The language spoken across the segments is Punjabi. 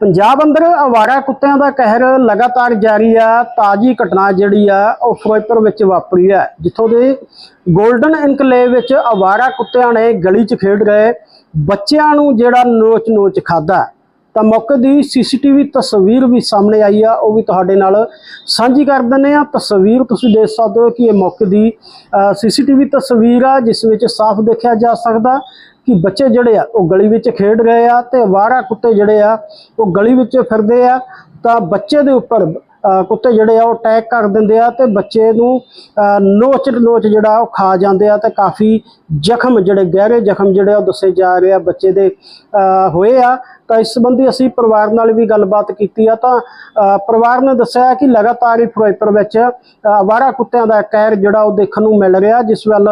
ਪੰਜਾਬ ਅੰਦਰ ਆਵਾਰਾ ਕੁੱਤਿਆਂ ਦਾ ਕਹਿਰ ਲਗਾਤਾਰ ਜਾਰੀ ਆ। ਤਾਜੀ ਘਟਨਾ ਜਿਹੜੀ ਆ, ਉਹ ਫਿਰੋਜ਼ਪੁਰ ਵਿੱਚ ਵਾਪਰੀ ਹੈ ਜਿੱਥੋਂ ਦੇ 골ਡਨ ਇਨਕਲੇਵ ਵਿੱਚ ਆਵਾਰਾ ਕੁੱਤਿਆਂ ਨੇ ਗਲੀ 'ਚ ਖੇਡ ਗਏ। ਬੱਚਿਆਂ ਨੂੰ ਜਿਹੜਾ ਨੋਚ-ਨੋਚ ਖਾਦਾ ਤਾਂ ਮੌਕੇ ਦੀ ਸੀਸੀਟੀਵੀ ਤਸਵੀਰ ਵੀ ਸਾਹਮਣੇ ਆਈ ਆ, ਉਹ ਵੀ ਤੁਹਾਡੇ ਨਾਲ ਸਾਂਝੀ ਕਰ ਦਿੰਦੇ ਆ ਤਸਵੀਰ ਤੁਸੀਂ ਦੇਖ ਸਕਦੇ ਹੋ ਕਿ ਇਹ ਮੌਕੇ ਦੀ ਸੀਸੀਟੀਵੀ ਤਸਵੀਰ ਆ, ਜਿਸ ਵਿੱਚ ਸਾਫ਼ ਦੇਖਿਆ ਜਾ ਸਕਦਾ। ਕਿ ਬੱਚੇ ਜਿਹੜੇ ਆ ਉਹ ਗਲੀ ਵਿੱਚ ਖੇਡ ਰਹੇ ਆ ਤੇ ਅਵਾਰਾ ਕੁੱਤੇ ਜਿਹੜੇ ਆ ਉਹ ਗਲੀ ਵਿੱਚ ਫਿਰਦੇ ਆ ਤਾਂ ਬੱਚੇ ਦੇ ਉੱਪਰ ਕੁੱਤੇ ਜਿਹੜੇ ਆ ਉਹ ਅਟੈਕ ਕਰ ਦਿੰਦੇ ਆ ਤੇ ਬੱਚੇ ਨੂੰ ਅ, ਨੋਚ ਨੋਚ ਜਿਹੜਾ ਉਹ ਖਾ ਜਾਂਦੇ ਆ ਤੇ ਕਾਫੀ ਜ਼ਖਮ ਜਿਹੜੇ ਗਹਿਰੇ ਜ਼ਖਮ ਜਿਹੜੇ ਆ ਉਹ ਦੱਸੇ ਜਾ ਰਹੇ ਆ ਬੱਚੇ ਦੇ ਅ, ਹੋਏ ਆ। ਤਾਂ ਇਸ ਸੰਬੰਧੀ ਅਸੀਂ ਪਰਿਵਾਰ ਨਾਲ ਵੀ ਗੱਲਬਾਤ ਕੀਤੀ ਆ ਤਾਂ ਪਰਿਵਾਰ ਨੇ ਦੱਸਿਆ ਕਿ ਲਗਾਤਾਰ ਹੀ ਫਿਰੋਜ਼ਪੁਰ ਵਿੱਚ ਅ, ਕੁੱਤਿਆਂ ਦਾ ਕਹਿਰ ਜਿਹੜਾ ਉਹ ਦੇਖਣ ਨੂੰ ਮਿਲ ਰਿਹਾ ਜਿਸ ਵੱਲ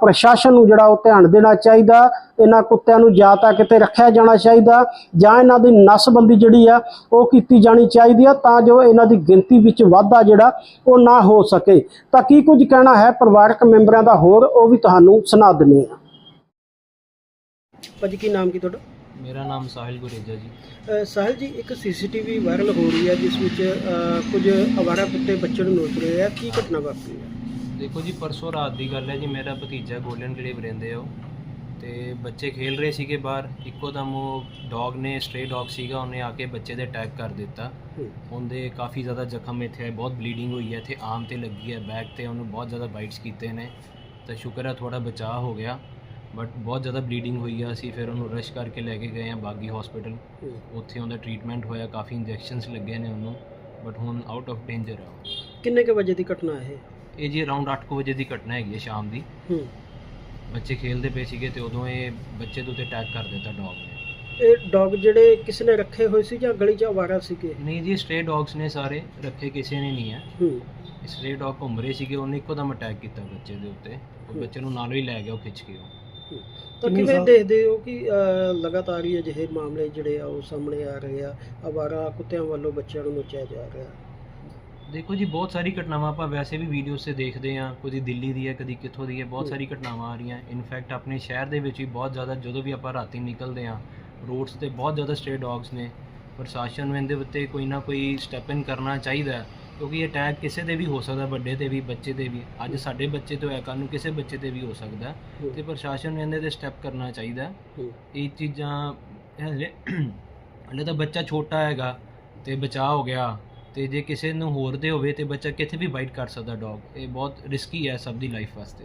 ਪ੍ਰਸ਼ਾਸਨ ਨੂੰ ਜਿਹੜਾ ਉਹ ਧਿਆਨ ਦੇਣਾ ਚਾਹੀਦਾ ਇਹਨਾਂ ਕੁੱਤਿਆਂ ਨੂੰ ਜਾਂ ਤਾਂ ਕਿਤੇ ਰੱਖਿਆ ਜਾਣਾ ਚਾਹੀਦਾ ਜਾਂ ਇਹਨਾਂ ਦੀ ਨਸਬੰਦੀ ਜਿਹੜੀ ਆ ਉਹ ਕੀਤੀ ਜਾਣੀ ਚਾਹੀਦੀ ਆ ਤਾਂ ਜੋ ਇਹਨਾਂ ਦੀ ਗਿਣਤੀ ਵਿੱਚ ਵਾਧਾ ਜਿਹੜਾ ਉਹ ਨਾ ਹੋ ਸਕੇ। ਤਾਂ ਕੀ ਕੁਝ ਕਹਿਣਾ ਹੈ ਪਰਿਵਾਰਕ ਮੈਂਬਰਾਂ ਦਾ? ਹੋਰ ਉਹ ਵੀ ਤੁਹਾਨੂੰ ਸੁਣਾ ਦਿੰਦੇ ਆ। ਭਾਜੀ ਕੀ ਨਾਮ ਕੀ ਤੁਹਾਡਾ? ਮੇਰਾ ਨਾਮ ਸਾਹਿਲ ਗੁਰੇਜਾ ਜੀ। ਅ, ਸਾਹਿਲ ਜੀ ਇੱਕ ਸੀਸੀਟੀਵੀ ਵਾਇਰਲ ਹੋ ਰਹੀ ਹੈ ਜਿਸ ਵਿੱਚ ਅ, ਕੁਝ ਅਵਾਰਾ ਕੁੱਤੇ ਬੱਚੇ ਨੂੰ ਨੋਚ ਰਹੇ ਆ। ਕੀ ਘਟਨਾ ਵਾਪਰੀ ਹੈ? ਦੇਖੋ ਜੀ ਪਰਸੋਂ ਰਾਤ ਦੀ ਗੱਲ ਹੈ ਜੀ। ਮੇਰਾ ਭਤੀਜਾ ਗੋਲਡਨ ਗਲੇਵ ਰਹਿੰਦੇ ਆ ਉਹ। ਤੇ ਬੱਚੇ ਖੇਲ ਰਹੇ ਸੀਗੇ ਬਾਹਰ। ਇੱਕੋ ਦਮ ਉਹ ਡੌਗ ਨੇ ਸਟ੍ਰੇ ਡੌਗ ਸੀਗਾ ਉਹਨੇ ਆ ਕੇ ਬੱਚੇ ਦੇ ਅਟੈਕ ਕਰ ਦਿੱਤਾ। ਹੂੰ। ਉਹਦੇ ਕਾਫੀ ਜ਼ਿਆਦਾ ਜ਼ਖਮ ਇੱਥੇ ਆਏ ਬਹੁਤ ਬਲੀਡਿੰਗ ਹੋਈ ਹੈ। ਇੱਥੇ ਆਮ ਤੇ ਲੱਗੀ ਹੈ ਬੈਕ ਤੇ ਉਹਨੂੰ ਬਹੁਤ ਜ਼ਿਆਦਾ ਬਾਈਟਸ ਕੀਤੇ ਨੇ। ਤਾਂ ਸ਼ੁਕਰ ਹੈ ਥੋੜਾ ਬਚਾਅ ਹੋ ਗਿਆ। ਬਟ ਬਹੁਤ ਜ਼ਿਆਦਾ ਬਲੀਡਿੰਗ ਹੋਈ ਆ। ਅਸੀਂ ਫਿਰ ਉਹਨੂੰ ਰਸ਼ ਕਰਕੇ ਲੈ ਕੇ ਗਏ ਆ ਬਾਗੀ ਹਸਪੀਟਲ। ਉੱਥੇ ਉਹਦਾ ਟ੍ਰੀਟਮੈਂਟ ਹੋਇਆ ਕਾਫੀ ਇੰਜੈਕਸ਼ਨਸ ਲੱਗੇ ਨੇ ਉਹਨੂੰ ਬਟ ਹੁਣ ਆਊਟ ਆਫ ਡੇਂਜਰ ਆ। ਕਿੰਨੇ ਕੁ ਵਜੇ ਦੀ ਘਟਨਾ ਹੈ ਇਹ ਜੀ ਅਰਾਊਂਡ 8 ਵਜੇ ਦੀ ਘਟਨਾ ਹੈਗੀ ਹੈ ਸ਼ਾਮ ਦੀ। ਹੂੰ। ਬੱਚੇ ਖੇਲਦੇ ਪਏ ਸੀਗੇ ਤੇ ਉਦੋਂ ਇਹ ਬੱਚੇ ਦੇ ਉੱਤੇ ਅਟੈਕ ਕਰ ਦਿੱਤਾ ਡੌਗ ਨੇ। ਇਹ ਡੌਗ ਜਿਹੜੇ ਕਿਸ ਨੇ ਰੱਖੇ ਹੋਏ ਸੀ ਜਾਂ ਗਲੀ 'ਚ ਆਵਾਰਾ ਸੀਗੇ ਨਹੀਂ ਜੀ ਸਟ੍ਰੇ ਡੌਗਸ ਨੇ ਸਾਰੇ ਰੱਖੇ ਕਿਸੇ ਨੇ ਨਹੀਂ ਹੈ। ਹੂੰ ਸਟ੍ਰੇ ਡੌਗ ਘੁੰਮ ਰਹੇ ਸੀਗੇ ਉਹਨੇ ਇੱਕੋ ਦਮ ਅਟੈਕ ਕੀਤਾ ਬੱਚੇ ਦੇ ਉੱਤੇ। ਉਹ। ਬੱਚੇ ਨੂੰ ਨਾਲੋਂ ਹੀ ਲੈ ਗਿਆ ਉਹ ਖਿੱਚ ਕੇ ਉਹ। ਤਾਂ ਕਿਵੇਂ ਦੇਖਦੇ ਹੋ ਕਿ ਲਗਾਤਾਰ ਹੀ ਅਜਿਹੇ ਮਾਮਲੇ ਜਿਹੜੇ ਆ ਉਹ ਸਾਹਮਣੇ ਆ ਰਹੇ ਆ ਆਵਾਰਾ ਕੁੱਤਿਆਂ ਵੱਲੋਂ ਬੱਚਿਆਂ ਨੂੰ ਨੋਚਿਆ ਜਾ ਰਿਹਾ? ਦੇਖੋ ਜੀ ਬਹੁਤ ਸਾਰੀ ਘਟਨਾਵਾਂ ਆਪਾਂ ਵੈਸੇ ਵੀ ਵੀਡੀਓਜ਼ ਤੇ ਦੇਖਦੇ ਹਾਂ ਕਦੀ ਦਿੱਲੀ ਦੀ ਹੈ ਕਦੀ ਕਿੱਥੋਂ ਦੀ ਹੈ ਬਹੁਤ। ਸਾਰੀ ਘਟਨਾਵਾਂ ਆ ਰਹੀਆਂ। ਇਨਫੈਕਟ ਆਪਣੇ ਸ਼ਹਿਰ ਦੇ ਵਿੱਚ ਵੀ ਬਹੁਤ ਜ਼ਿਆਦਾ ਜਦੋਂ ਵੀ ਆਪਾਂ ਰਾਤੀ ਨਿਕਲਦੇ ਹਾਂ ਰੋਡਸ ਤੇ ਬਹੁਤ ਜ਼ਿਆਦਾ ਸਟੇ ਡੌਗਸ ਨੇ। ਪ੍ਰਸ਼ਾਸਨ ਨੂੰ ਇਹਦੇ ਉੱਤੇ ਕੋਈ ਨਾ ਕੋਈ ਸਟੈਪ ਇਨ ਕਰਨਾ ਚਾਹੀਦਾ ਹੈ, ਕਿਉਂਕਿ ਇਹ ਅਟੈਕ ਕਿਸੇ ਦੇ ਵੀ ਹੋ ਸਕਦਾ ਵੱਡੇ ਤੇ ਵੀ ਬੱਚੇ ਤੇ ਵੀ ਅੱਜ ਸਾਡੇ ਬੱਚੇ ਤੇ ਹੋਇਆ ਕੱਲ੍ਹ ਨੂੰ ਕਿਸੇ ਬੱਚੇ ਤੇ ਵੀ ਹੋ ਸਕਦਾ ਹੈ। ਹੂੰ। ਤੇ ਪ੍ਰਸ਼ਾਸਨ ਨੂੰ ਇਹਦੇ ਤੇ ਸਟੈਪ ਕਰਨਾ ਚਾਹੀਦਾ ਹੈ। ਹੂੰ। ਇਹ ਚੀਜ਼ਾਂ ਹਲੇ ਹਲੇ ਤਾਂ ਬੱਚਾ ਛੋਟਾ ਹੈਗਾ ਤੇ ਬਚਾਅ ਹੋ ਗਿਆ ਤੇ ਜੇ ਕਿਸੇ ਨੂੰ ਹੋਰ ਦੇ ਹੋਵੇ ਤੇ ਬੱਚਾ ਕਿੱਥੇ ਵੀ ਬਾਈਟ ਕਰ ਸਕਦਾ ਡੌਗ ਇਹ ਬਹੁਤ ਰਿਸਕੀ ਹੈ ਸਭ ਦੀ ਲਾਈਫ ਵਾਸਤੇ